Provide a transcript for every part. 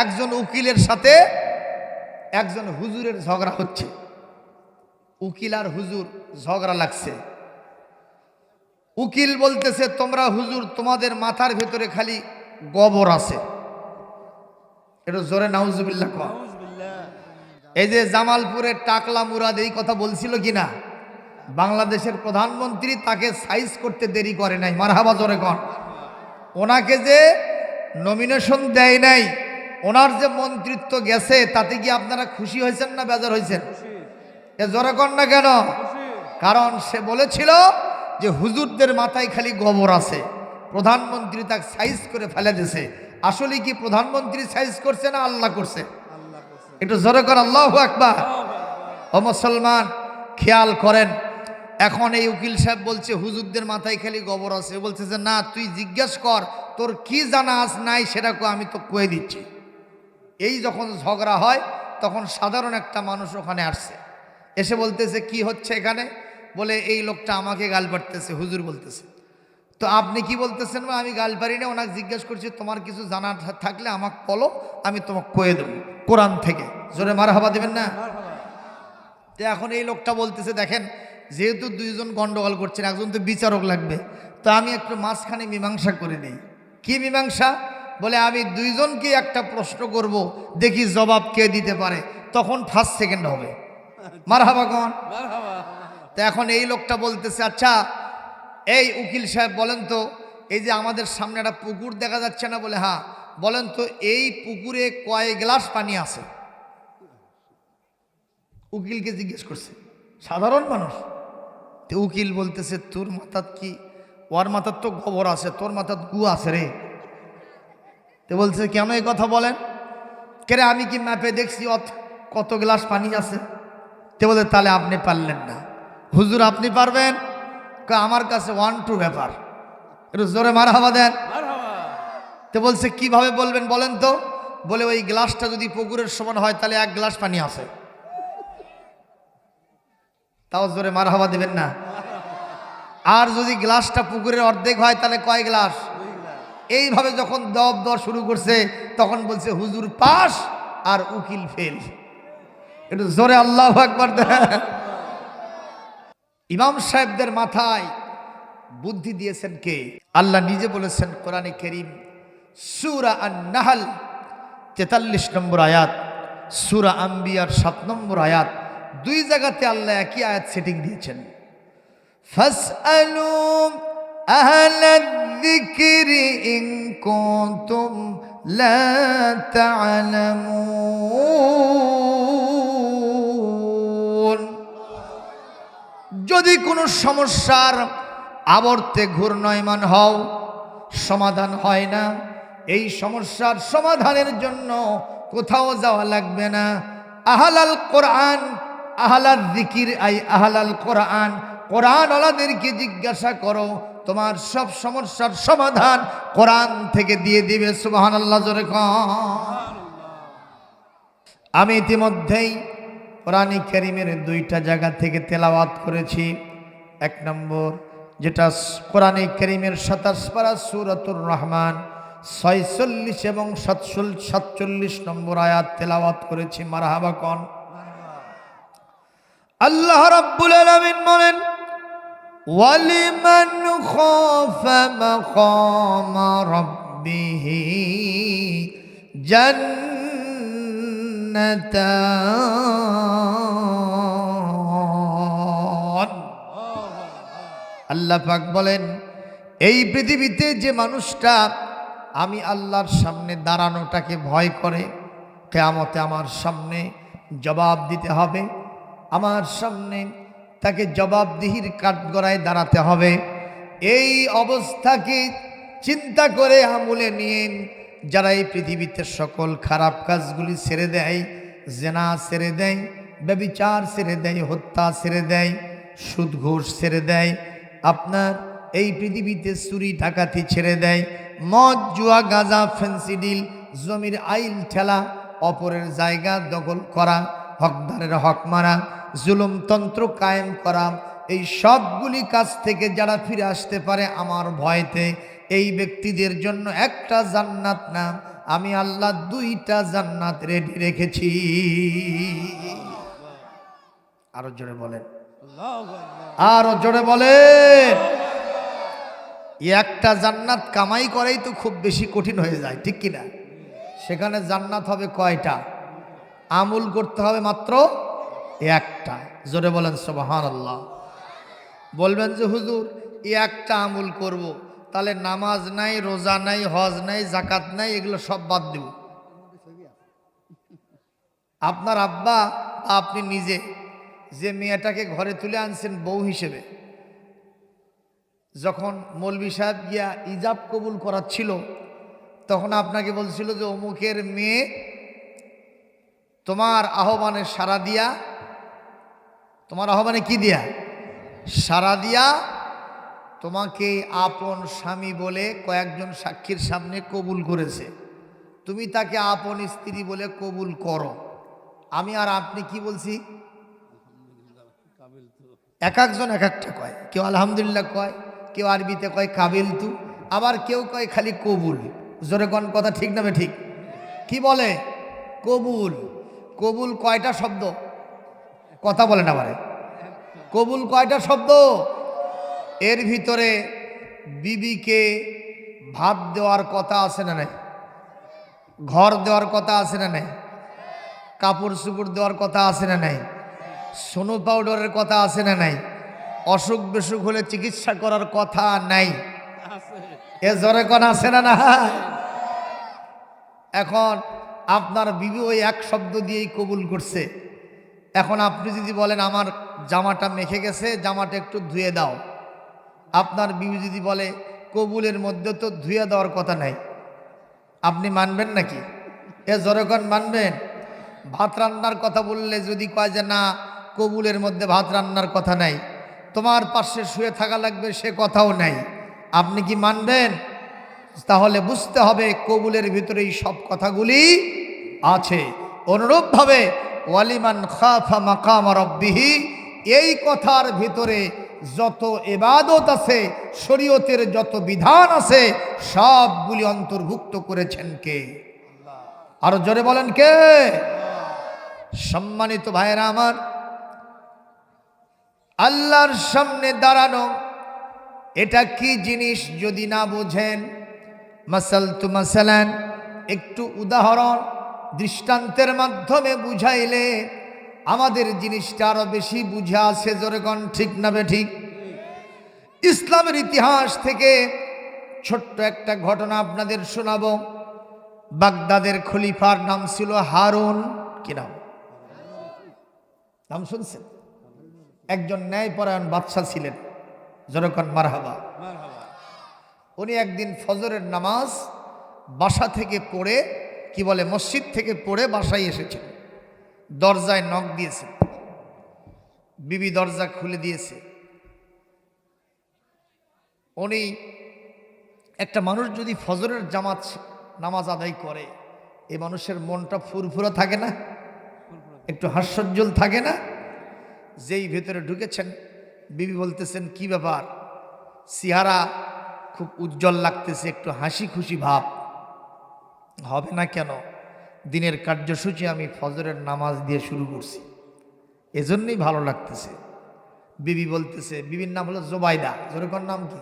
একজন উকিলের সাথে একজন হুজুরের ঝগড়া হচ্ছে। উকিল আর হুজুর ঝগড়া লাগছে। উকিল বলতেছে তোমরা হুজুর তোমাদের মাথার ভেতরে খালি গোবর আছে। এটা জোরে নাউজুবিল্লাহ কম এই যে জামালপুরের টাকলা মুরাদ এই কথা বলছিল কিনা বাংলাদেশের প্রধানমন্ত্রী তাকে সাইজ করতে দেরি করে নাই। মারহাবা জোরে কন। ওনাকে যে নমিনেশন দেয় নাই ওনার যে মন্ত্রিত্ব গেছে তাতে কি আপনারা খুশি হয়েছেন না বেজার হয়েছেন? এ জোরে কর না কেন? কারণ সে বলেছিল যে হুজুরদের মাথায় খালি গোবর আছে। প্রধানমন্ত্রী তাকে সাইজ করে ফেলে দিছে আসলে কি প্রধানমন্ত্রী সাইজ করছে না আল্লাহ করছে? একটু জোরে কর আল্লাহ একবার ও মুসলমান খেয়াল করেন এখন এই উকিল সাহেব বলছে হুজুরদের মাথায় খালি গোবর আছে। বলছে যে না তুই জিজ্ঞেস কর তোর কি জানা আজ নাই সেটা আমি তো কয়ে দিচ্ছি। এই যখন ঝগড়া হয়, তখন সাধারণ একটা মানুষ ওখানে আসছে। এসে বলতেছে, কি হচ্ছে এখানে? বলে, এই লোকটা আমাকে গাল পাড়তেছে, হুজুর বলতেছে। তো আপনি কি বলতেছেন? বা আমি গাল পারি না, ওনাকে জিজ্ঞেস করছি, তোমার কিছু জানা থাকলে আমাকে বলো, আমি তোমাকে কয়ে দেবো। কোরআন থেকে। জোরে মারা হাবা দেবেন না? তো এখন এই লোকটা বলতেছে, দেখেন, যেহেতু দুইজন গন্ডগোল করছেন, একজন তো বিচারক লাগবে। তো আমি একটু মাঝখানে মীমাংসা করে নিই। কি মীমাংসা? বলে আমি দুইজনকে একটা প্রশ্ন করব দেখি জবাব কে দিতে পারে। তখন ফার্স্ট সেকেন্ড হবে। মারহাবা কন। তো এখন এই লোকটা বলতেছে আচ্ছা এই উকিল সাহেব বলেন তো এই যে আমাদের সামনে একটা পুকুর দেখা যাচ্ছে না? বলে হ্যাঁ বলেন তো এই পুকুরে কয় গ্লাস পানি আছে? উকিলকে জিজ্ঞেস করছে সাধারণ মানুষ? তো উকিল বলতেছে তোর মাথাত কি ওর মাথার তো গোবর আছে তোর মাথার গু আছে রে। তো বলছে, কেন এই কথা বলেন? কেরে আমি কি ম্যাপে দেখছি অত কত গ্লাস পানি আছে? তে বলে তাহলে আপনি পারলেন না। হুজুর, আপনি পারবেন? আমার কাছে ওয়ান টু ব্যাপার। একটু জোরে মারা হওয়া দেন। তো বলছে, কীভাবে বলবেন বলেন তো? বলে, ওই গ্লাসটা যদি পুকুরের সমান হয়, তাহলে এক গ্লাস পানি আছে। তাও জোরে মার হাওয়া দেবেন না। আর যদি গ্লাসটা পুকুরের অর্ধেক হয়, তাহলে কয় গ্লাস? এইভাবে যখন দব দর শুরু করছে, তখন বলছে, হুজুর পাস আর উকিল ফেল। একটু জোরে আল্লাহ একবার ইমাম সাহেবদের মাথায় বুদ্ধি দিয়েছেন কে? আল্লাহ নিজে বলেছেন, কোরআনে করিম, সুরা আন নাহাল তেতাল্লিশ নম্বর আয়াত, সুরা আম্বিয়ার সাত নম্বর আয়াত, দুই জায়গাতে আল্লাহ একই আয়াত সেটিং দিয়েছেন। ফাসআলু আহলাদ যিকরি ইন কুনতুম লা তা'লামুন। যদি কোনো সমস্যার আবর্তে ঘূর্ণয়মান হও, সমাধান হয় না। এই সমস্যার সমাধানের জন্য কোথাও যাওয়া লাগবে না। আহালাল কোরআন আহালাল জিকির আই আহালাল কোরআন কোরআন ওলাদেরকে জিজ্ঞাসা করো তোমার সব সমস্যার সমাধান কোরআন থেকে দিয়ে দিবে সুবাহান আল্লাহ জোরে আমি ইতিমধ্যেই কোরআন করিমের দুইটা জায়গা থেকে তেলাওয়াত করেছি। এক নম্বর, যেটা কোরআন করিমের সাতাশ পারা সুরতুর রহমান, ছয়চল্লিশ এবং সাতচল, সাতচল্লিশ নম্বর আয়াত তেলাওয়াত করেছি। মারাহাবাকন আল্লাহ রাব্বুল আলামিন বলেন ওয়ালিমান খাফা মাকামা রাব্বিহি জান্নাতান আল্লাহ পাক বলেন, এই পৃথিবীতে যে মানুষটা আমি আল্লাহর সামনে দাঁড়ানোটাকে ভয় করে, কেয়ামতে আমার সামনে জবাব দিতে হবে। আমার সামনে তাকে জবাবদিহির কাঠগড়ায় দাঁড়াতে হবে। এই অবস্থাকে চিন্তা করে আমলে নিয়ে যারা এই পৃথিবীতে সকল খারাপ কাজগুলি ছেড়ে দেয়, জেনা ছেড়ে দেয়, ব্যবিচার ছেড়ে দেয়, হত্যা ছেড়ে দেয় সুদ ঘোষ ছেড়ে দেয়, আপনার এই পৃথিবীতে চুরি, ডাকাতি ছেড়ে দেয়, মদ, জুয়া, গাঁজা ফেন্সিডিল জমির আইল ঠেলা, অপরের জায়গা দখল করা, হকদারের হক মারা জুলুমতন্ত্র কায়েম করা, এই সবগুলি কাজ থেকে যারা ফিরে আসতে পারে আমার ভয়তে, এই ব্যক্তিদের জন্য একটা জান্নাত না, আমি আল্লাহ দুইটা জান্নাত রেডি রেখেছি। আরও জোরে বলেন। আরও জোরে বলেন। একটা জান্নাত কামাই করেই তো খুব বেশি কঠিন হয়ে যায়, ঠিক কিনা? সেখানে জান্নাত হবে কয়টা? আমুল করতে হবে মাত্র একটা জোরে বলেন সোবাহান আল্লাহ বলবেন যে, হুজুর একটা আমুল করব। তাহলে নামাজ নাই, রোজা নাই, হজ নাই জাকাত নাই, এগুলো সব বাদ দেব আপনার আব্বা, আপনি নিজে, যে মেয়েটাকে ঘরে তুলে আনছেন বউ হিসেবে, যখন মৌলবি সাহেব গিয়া ইজাব কবুল করাচ্ছিল, তখন আপনাকে বলছিল যে, অমুকের মেয়ে তোমার আহ্বানে সারা দিয়া তোমার আহ্বানে কি দিয়া? সারা দিয়া তোমাকে আপন স্বামী বলে কয়েকজন সাক্ষীর সামনে কবুল করেছে। তুমি তাকে আপন স্ত্রী বলে কবুল করো। আমি আর আপনি কি বলছি? এক একজন এক একটা কয়। কেউ আলহামদুলিল্লাহ কয়, কেউ আরবিতে কয় কাবিল তু, আবার কেউ কয় খালি কবুল। জোরে কোন কথা ঠিক না বে ঠিক? কি বলে? কবুল। কবুল কয়টা শব্দ? কথা বলে না পারে। কবুল কয়টা শব্দ? এর ভিতরে বিবিকে ভাত দেওয়ার কথা আছে না নাই? ঘর দেওয়ার কথা আছে না নাই? কাপড় চুপড় দেওয়ার কথা আছে না নাই? সোনো পাউডারের কথা আছে না নাই? অসুখ বিসুখ হলে চিকিৎসা করার কথা নাই। এ জ্বরে কোন আছে না না এখন আপনার বিবি ওই এক শব্দ দিয়েই কবুল করছে। এখন আপনি যদি বলেন, আমার জামাটা মেখে গেছে, জামাটা একটু ধুয়ে দাও। আপনার বিবি যদি বলে, কবুলের মধ্যে তো ধুয়ে দেওয়ার কথা নাই। আপনি মানবেন নাকি? এ জরকন মানবেন? ভাত রান্নার কথা বললে যদি কয় যে, না, কবুলের মধ্যে ভাত রান্নার কথা নাই, তোমার পাশে শুয়ে থাকা লাগবে, সে কথাও নাই। আপনি কি মানবেন? তাহলে বুঝতে হবে কবুলের ভিতরে এই সব কথাগুলি আছে। অনুরূপভাবে ওয়ালিমান খাফা মাকাম রব্বিহি, এই কথার ভিতরে যত এবাদত আছে, শরীয়তের যত বিধান আছে, সবগুলি অন্তর্ভুক্ত করেছেন কে? আরও জোরে বলেন কে? সম্মানিত ভাইয়েরা আমার, আল্লাহর সামনে দাঁড়ানো, এটা কি জিনিস যদি না বোঝেন? মাসাল তু মাসালান, একটু উদাহরণ। দৃষ্টান্তের মাধ্যমে বুঝাইলে আমাদের জিনিসটা আরও বেশি বুঝে আসে জোরেগণ ঠিক না ঠিক? ইসলামের ইতিহাস থেকে ছোট্ট একটা ঘটনা আপনাদের শোনাবো। বাগদাদের খলিফার নাম ছিল হারুন। কি নাম? নাম শুনছেন? একজন ন্যায়পরায়ণ বাদশাহ ছিলেন। জনকন মারহাবা। উনি একদিন ফজরের নামাজ বাসা থেকে পড়ে কি বলে, মসজিদ থেকে পড়ে বাসায় এসেছেন দরজায় নখ দিয়েছে। বিবি দরজা খুলে দিয়েছে। উনি একটা মানুষ যদি ফজরের জামাত নামাজ আদায় করে এই মানুষের মনটা ফুরফুরো থাকে না, একটু হাস্যোজ্জ্বল থাকে না? যেই ভেতরে ঢুকেছেন, বিবি বলতেছেন, কি ব্যাপার? সিহারা খুব উজ্জ্বল লাগতেছে, একটু হাসি খুশি ভাব। হবে না কেন? দিনের কার্যসূচি আমি ফজরের নামাজ দিয়ে শুরু করছি। এজন্যই ভালো লাগতেছে। বিবি বলতেছে বিবির নাম হলো জোবাইদা। জোরেকর নাম কি?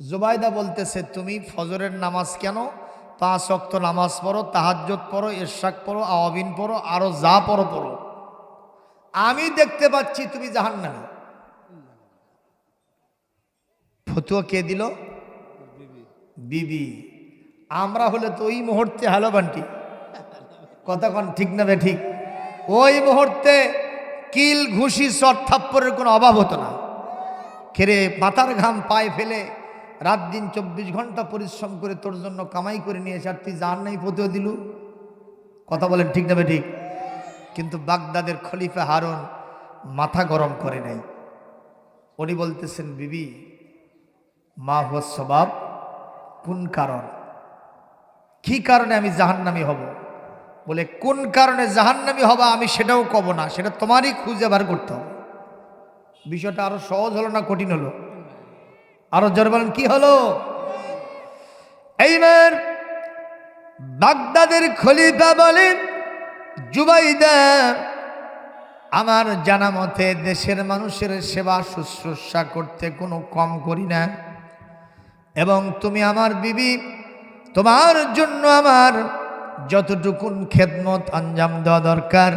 জোবাইদা। বলতেছে তুমি ফজরের নামাজ কেন? পাঁচ অক্ত নামাজ পড়ো তাহাজ্জত পড়ো এরশাক পড়ো আওয়াবিন পড়ো আরও যা পড়ো পড়ো। আমি দেখতে পাচ্ছি তুমি জাহান্নামী। ফতুয়া কে দিল? বিবি। আমরা হলে তো ওই মুহূর্তে হ্যালো বান্টি। কতক্ষণ ঠিক না ঠিক? ওই মুহূর্তে কিল, ঘুষি চট থাপ্পরের কোনো অভাব হতো না। খেরে মাথার ঘাম পায়ে ফেলে রাত দিন চব্বিশ ঘণ্টা পরিশ্রম করে তোর জন্য কামাই করে নিয়ে এসে আর তুই জান নাই ফতুয়া দিলু? কথা বলেন, ঠিক না ঠিক? কিন্তু বাগদাদের খলিফা হারুন মাথা গরম করে নাই। উনি বলতেছেন, বিবি, মা হুয়া স্বভাব কোন কারণ? কি কারণে আমি জাহান্নামি হব? বলে, কোন কারণে জাহান্নামি হবা আমি সেটাও কব না, সেটা তোমারই খুঁজে বার করতে হবে। বিষয়টা আরও সহজ হলো না কঠিন হলো? আরও জোর বলেন, কি হলো? এইবার বাগদাদের খলিফা বলেন, জুবাইদা, আমার জানা মতে দেশের মানুষের সেবা শুশ্রূষা করতে কোনো কম করি না। এবং তুমি আমার বিবি তোমার জন্য আমার যতটুকুন খেদমত আঞ্জাম দেওয়া দরকার,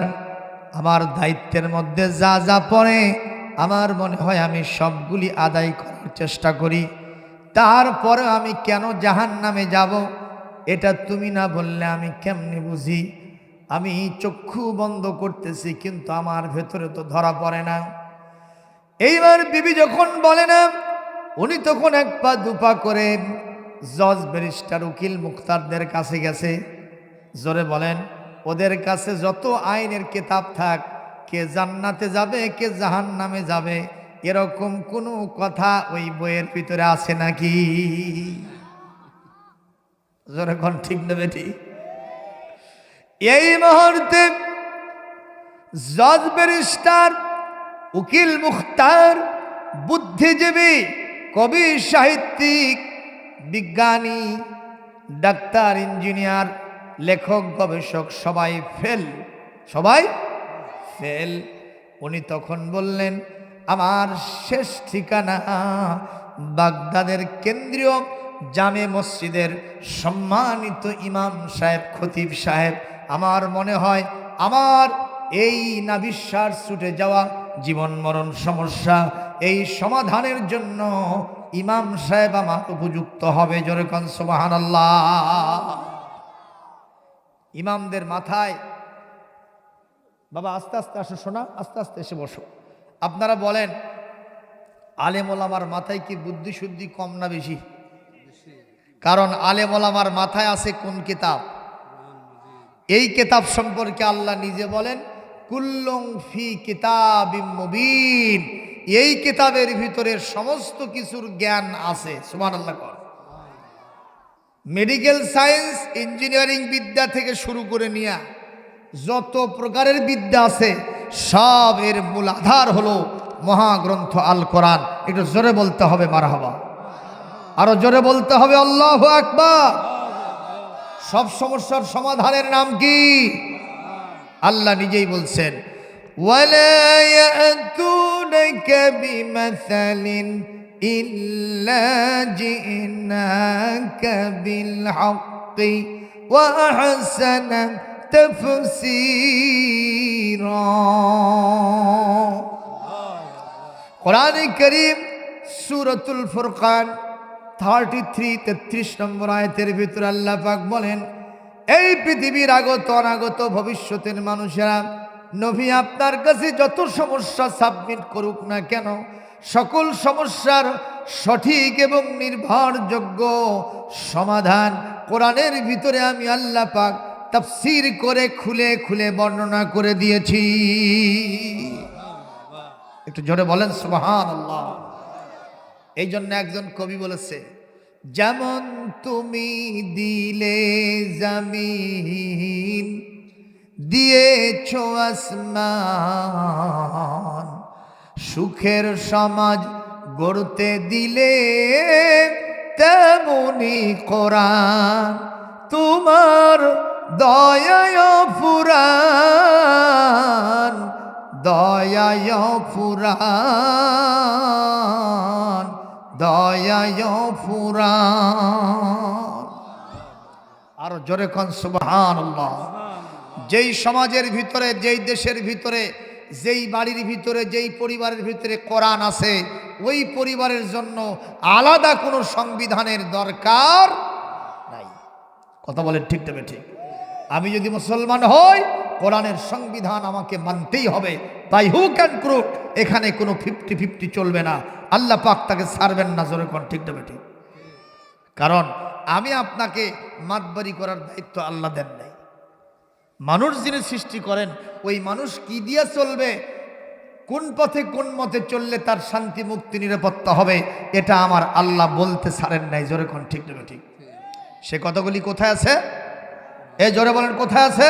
আমার দায়িত্বের মধ্যে যা যা পড়ে, আমার মনে হয় আমি সবগুলি আদায় করার চেষ্টা করি। তারপরে আমি কেন জাহান নামে যাব, এটা তুমি না বললে আমি কেমনে বুঝি? আমি চক্ষু বন্ধ করতেছি, কিন্তু আমার ভেতরে তো ধরা পড়ে না। এইবার বিবি যখন বলে না, উনি তখন এক পা দুপা করে জজ ব্যারিস্টার উকিল মুক্তারদের কাছে গেছে। জোরে বলেন, ওদের কাছে যত আইনের কিতাব থাক, কে জান্নাতে যাবে, কে জাহান নামে যাবে, এরকম কোনো কথা ওই বইয়ের ভিতরে আছে নাকি? জোরে কোন ঠিক নেবে ঠিক এই মুহূর্তে জজ ব্যারিস্টার, উকিল মুখতার বুদ্ধিজীবী, কবি সাহিত্যিক বিজ্ঞানী, ডাক্তার, ইঞ্জিনিয়ার, লেখক, গবেষক, সবাই ফেল। সবাই ফেল। উনি তখন বললেন, আমার শেষ ঠিকানা বাগদাদের কেন্দ্রীয় জামে মসজিদের সম্মানিত ইমাম সাহেব, খতিব সাহেব। আমার মনে হয় আমার এই নাবিশ্বাস ছুটে যাওয়া জীবন মরণ সমস্যা, এই সমাধানের জন্য ইমাম সাহেব আমার উপযুক্ত হবে, জোরে কন ইমামদের মাথায়, বাবা আস্তে আস্তে আসো, শোনা, আস্তে আস্তে এসে বসো। আপনারা বলেন আলেমল আমার মাথায় কি বুদ্ধি শুদ্ধি কম না বেশি? কারণ আলেমল আমার মাথায় আছে কোন কিতাব? এই কিতাব সম্পর্কে আল্লাহ নিজে বলেন কুল্লং ফি কিতাব মুবিন। এই কিতাবের ভিতরে সমস্ত কিছুর জ্ঞান আছে সুমান আল্লাহ কর। মেডিকেল সায়েন্স, ইঞ্জিনিয়ারিং বিদ্যা থেকে শুরু করে নিয়া যত প্রকারের বিদ্যা আছে, সব এর মূল আধার হলো মহাগ্রন্থ আল কোরআন। একটু জোরে বলতে হবে মারহাবা। আরও জোরে বলতে হবে আল্লাহ আকবার। সব সমস্যার সমাধানের নাম কি? আল্লাহ নিজেই বলছেন ولا يأتونك بمثل إلا جئناك بالحق وأحسن تفسيرا কোরআন করিম সুরতুল ফুরকান থার্টি থ্রি তেত্রিশ নম্বর আয়তের ভিতরে আল্লাহ পাক বলেন এই পৃথিবীর আগত অনাগত ভবিষ্যতের মানুষেরা নবী আপনার কাছে যত সমস্যা সাবমিট করুক না কেন, সকল সমস্যার সঠিক এবং নির্ভরযোগ্য সমাধান কোরআনের ভিতরে আমি আল্লাহ পাক তাফসির করে খুলে খুলে বর্ণনা করে দিয়েছি। একটু জোরে বলেন সুবহান আল্লাহ এই জন্য একজন কবি বলেছে, যেমন তুমি দিলে জামিন দিয়েছ আসমান। সুখের সমাজ গড়তে দিলে তেমনি কোরআন তোমার দয়ায় ফুরান দয়ায় ফুরান দয়ায় ফুরান আরও জোরে কন সুবহান যেই সমাজের ভিতরে, যেই দেশের ভিতরে, যেই বাড়ির ভিতরে, যেই পরিবারের ভিতরে কোরআন আছে, ওই পরিবারের জন্য আলাদা কোনো সংবিধানের দরকার নাই। কথা বলেন ঠিক তবে ঠিক। আমি যদি মুসলমান হই, কোরআনের সংবিধান আমাকে মানতেই হবে। তাই হু ক্যান ক্রুট এখানে কোনো ফিফটি ফিফটি চলবে না। আল্লাহ পাক তাকে ছাড়বেন না, জোরে কোন ঠিক তবে ঠিক। কারণ আমি আপনাকে মাতবাড়ি করার দায়িত্ব আল্লাহ দেন নাই। মানুষ যিনি সৃষ্টি করেন, ওই মানুষ কি দিয়ে চলবে? কোন পথে কোন মতে চললে তার শান্তি, মুক্তি, নিরাপত্তা হবে? এটা আমার আল্লাহ বলতে ছাড়েন নাই। জোরে কোন ঠিক নেবে ঠিক? সে কতগুলি কোথায় আছে? এ জোরে বলেন, কোথায় আছে?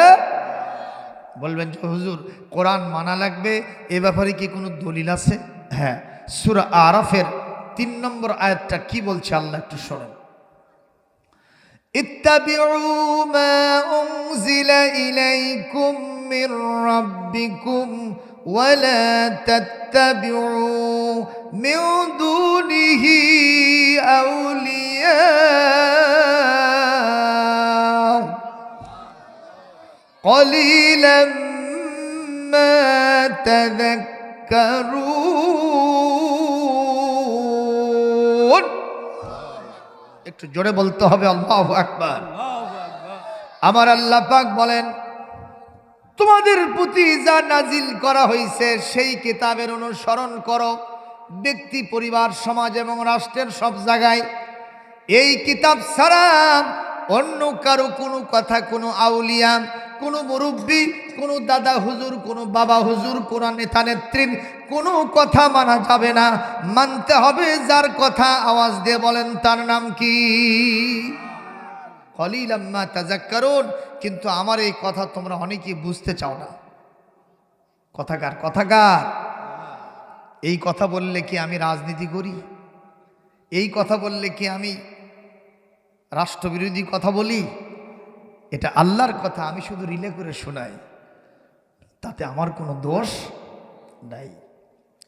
বলবেন যে, হুজুর, কোরআন মানা লাগবে, এ ব্যাপারে কি কোনো দলিল আছে? হ্যাঁ সুরা আরফের তিন নম্বর আয়াতটা কি বলছে? আল্লাহ একটু শোনেন। اتبعوا ما أنزل إليكم من ربكم ولا تتبعوا من دونه أولياء. قليلا ما تذكرون. একটু জোরে বলতে হবে আল্লাহ আকবার। আমার আল্লাহ পাক বলেন তোমাদের প্রতি যা নাজিল করা হয়েছে সেই কিতাবের অনুসরণ করো। ব্যক্তি পরিবার সমাজ এবং রাষ্ট্রের সব জায়গায়। এই কিতাব ছাড়া অন্য কারও কোনো কথা কোনো আউলিয়া কোনো মুরব্বী, কোনো দাদা হুজুর, কোনো বাবা হুজুর, কোনো নেতা নেত্রীর কোনো কথা মানা যাবে না। মানতে হবে যার কথা আওয়াজ দিয়ে বলেন, তার নাম কি? কলিলাম্মা তাজাক্কারুন। কিন্তু আমার এই কথা তোমরা অনেকেই বুঝতে চাও না। কথাকার কথাকার। এই কথা বললে কি আমি রাজনীতি করি? এই কথা বললে কি আমি রাষ্ট্রবিরোধী কথা বলি? এটা আল্লাহর কথা আমি শুধু রিলে করে শোনাই। তাতে আমার কোনো দোষ নাই।